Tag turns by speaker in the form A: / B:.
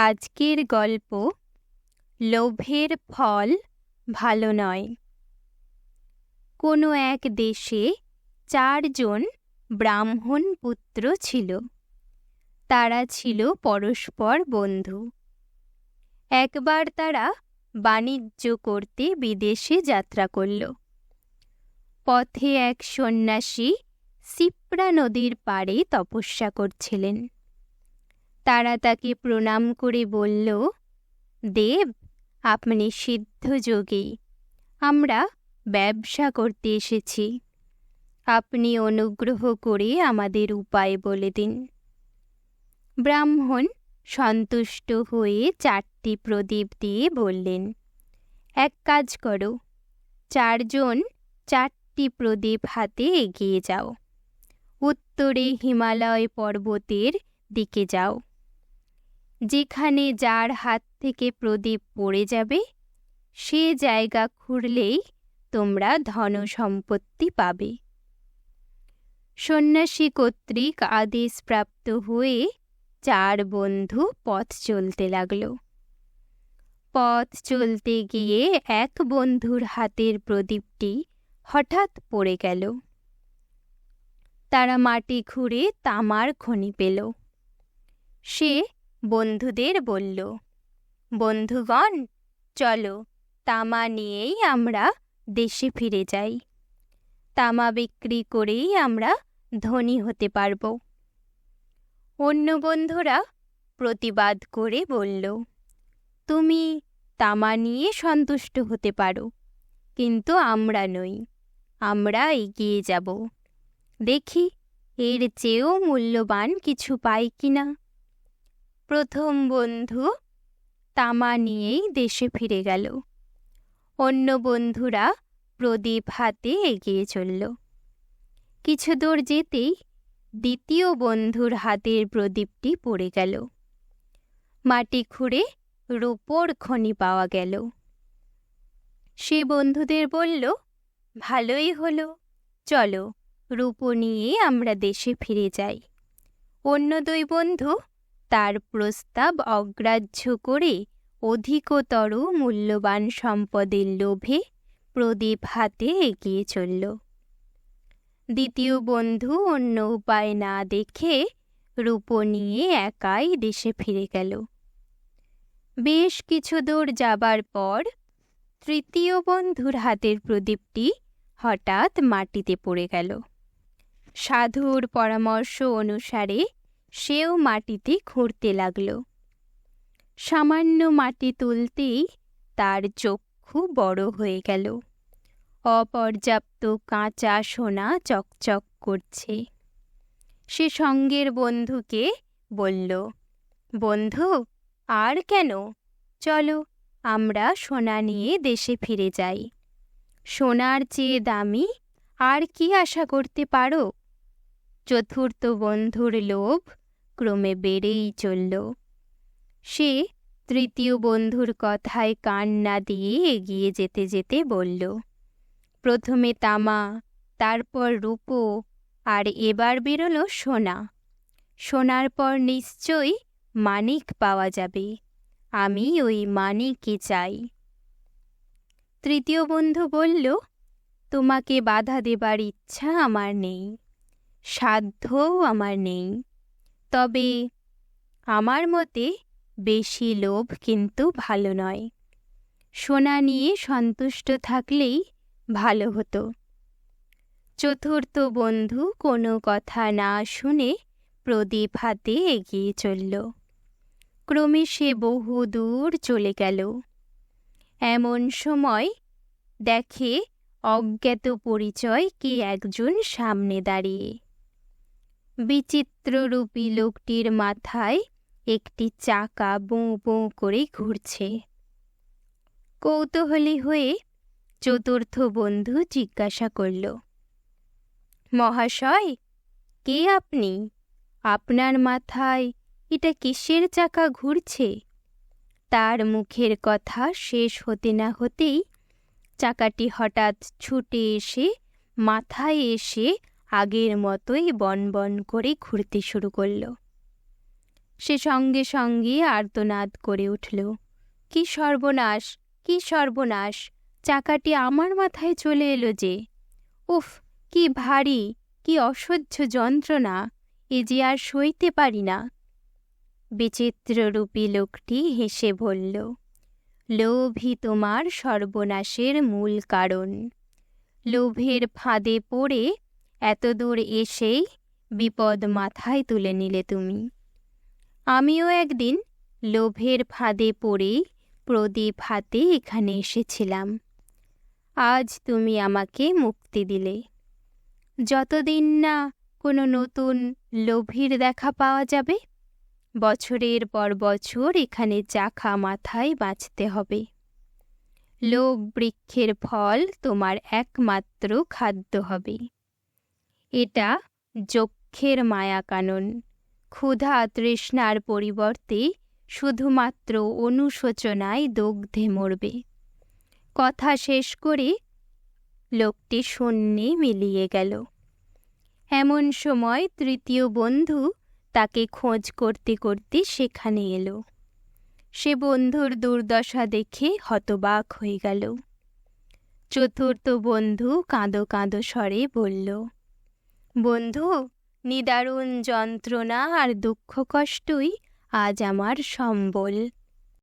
A: আজকের গল্প লোভের ফল ভালো নয়। কোনো এক দেশে চারজন ব্রাহ্মণ পুত্র ছিল। তারা ছিল পরস্পর বন্ধু। একবার তারা বাণিজ্য করতে বিদেশে যাত্রা করল। পথে এক সন্ন্যাসী সিপ্রা নদীর পাড়ে তপস্যা করছিলেন। তারা তাকে প্রণাম করে বলল, দেব, আপনি সিদ্ধ যোগী। আমরা ব্যবসা করতে এসেছি। আপনি অনুগ্রহ করে আমাদের উপায় বলে দিন ব্রাহ্মণ সন্তুষ্ট হয়ে চারটি প্রদীপ দিয়ে বললেন, এক কাজ করো, চারজন চারটি প্রদীপ হাতে এগিয়ে যাও। উত্তরে হিমালয় পর্বতের দিকে যাও। যেখানে যার হাত থেকে প্রদীপ পড়ে যাবে, সে জায়গা খুঁড়লেই তোমরা ধন সম্পত্তি পাবে। সন্ন্যাসী কর্তৃক আদেশ প্রাপ্ত হয়ে চার বন্ধু পথ চলতে লাগল। পথ চলতে গিয়ে এক বন্ধুর হাতের প্রদীপটি হঠাৎ পড়ে গেল। তারা মাটি খুঁড়ে তামার খনি পেল। সে বন্ধুদের বলল, বন্ধুগণ, চলো, তামা নিয়েই আমরা দেশে ফিরে যাই। তামা বিক্রি করেই আমরা ধনী হতে পারব অন্য বন্ধুরা প্রতিবাদ করে বলল, তুমি তামা নিয়ে সন্তুষ্ট হতে পারো, কিন্তু আমরা নই, আমরা এগিয়ে যাব। দেখি, এর চেয়েও মূল্যবান কিছু পাই কিনা? প্রথম বন্ধু তামা নিয়েই দেশে ফিরে গেল। অন্য বন্ধুরা প্রদীপ হাতে এগিয়ে চলল। কিছু দূর যেতেই দ্বিতীয় বন্ধুর হাতের প্রদীপটি পড়ে গেল। মাটি খুঁড়ে রূপোর খনি পাওয়া গেল। সে বন্ধুদের বলল, ভালোই হলো, চলো রূপো নিয়ে আমরা দেশে ফিরে যাই। অন্য দুই বন্ধু তার প্রস্তাব অগ্রাহ্য করে অধিকতর মূল্যবান সম্পদের লোভে প্রদীপ হাতে এগিয়ে চলল। দ্বিতীয় বন্ধু অন্য উপায় না দেখে রূপ নিয়ে একাই দেশে ফিরে গেল। বেশ কিছু দূর যাবার পর তৃতীয় বন্ধুর হাতের প্রদীপটি হঠাৎ মাটিতে পড়ে গেল। সাধুর পরামর্শ অনুসারে সেও মাটিতে খুঁড়তে লাগল। সামান্য মাটি তুলতেই তার চক্ষু বড় হয়ে গেল। অপর্যাপ্ত কাঁচা সোনা চকচক করছে। সে সঙ্গের বন্ধুকে বলল, বন্ধু, আর কেন? চলো, আমরা সোনা নিয়ে দেশে ফিরে যাই। সোনার চেয়ে দামি আর কি আশা করতে পারো? চতুর্থ বন্ধুর লোভ ক্রমে বেড়েই চলল। সে তৃতীয় বন্ধুর কথায় কান না দিয়ে এগিয়ে যেতে যেতে বলল, প্রথমে তামা, তারপর রূপো, আর এবার বেরোলো সোনা। সোনার পর নিশ্চয়ই মানিক পাওয়া যাবে। আমি ওই মানিকই চাই। তৃতীয় বন্ধু বলল, তোমাকে বাধা দেবার ইচ্ছা আমার নেই, সাধ্যও আমার নেই। তবে আমার মতে বেশি লোভ কিন্তু ভালো নয়। সোনা নিয়ে সন্তুষ্ট থাকলেই ভালো হতো। চতুর্থ বন্ধু কোনো কথা না শুনে প্রদীপ হাতে এগিয়ে চলল। ক্রমে সে বহু দূর চলে গেল। এমন সময় দেখে অজ্ঞাত পরিচয় কে একজন সামনে দাঁড়িয়ে। বিচিত্ররূপী লোকটির মাথায় একটি চাকা বোঁ বোঁ করে ঘুরছে। কৌতূহলী হয়ে চতুর্থ বন্ধু জিজ্ঞাসা করল, মহাশয়, কে আপনি? আপনার মাথায় এটা কিসের চাকা ঘুরছে? তার মুখের কথা শেষ হতে না হতেই চাকাটি হঠাৎ ছুটে এসে মাথায় এসে আগের মতোই বন বন করে ঘুরতে শুরু করল। সে সঙ্গে সঙ্গে আর্তনাদ করে উঠল, কি সর্বনাশ কি সর্বনাশ, চাকাটি আমার মাথায় চলে এলো যে। উফ, কি ভারী, কি অসহ্য যন্ত্রণা, এ যে আর সইতে পারি না। বিচিত্ররূপী লোকটি হেসে বলল লোভই তোমার সর্বনাশের মূল কারণ। লোভের ফাঁদে পড়ে এতদূর এসেই বিপদ মাথায় তুলে নিলে তুমি। আমিও একদিন লোভের ফাঁদে পড়েই প্রদীপ হাতে এখানে এসেছিলাম। আজ তুমি আমাকে মুক্তি দিলে। যতদিন না কোনো নতুন লোভীর দেখা পাওয়া যাবে, বছরের পর বছর এখানে চাখা মাথায় বাঁচতে হবে। লোভ বৃক্ষের ফল তোমার একমাত্র খাদ্য হবে। এটা যক্ষের মায়া কানন ক্ষুধা তৃষ্ণার পরিবর্তে শুধুমাত্র অনুশোচনায় দগ্ধে মরবে। কথা শেষ করে লোকটি শূন্যে মিলিয়ে গেল। এমন সময় তৃতীয় বন্ধু তাকে খোঁজ করতে করতে সেখানে এলো। সে বন্ধুর দুর্দশা দেখে হতবাক হয়ে গেল। চতুর্থ বন্ধু কাঁদো কাঁদো স্বরে বলল বন্ধু নিদারুণ যন্ত্রণা আর দুঃখ কষ্টই আজ আমার সম্বল।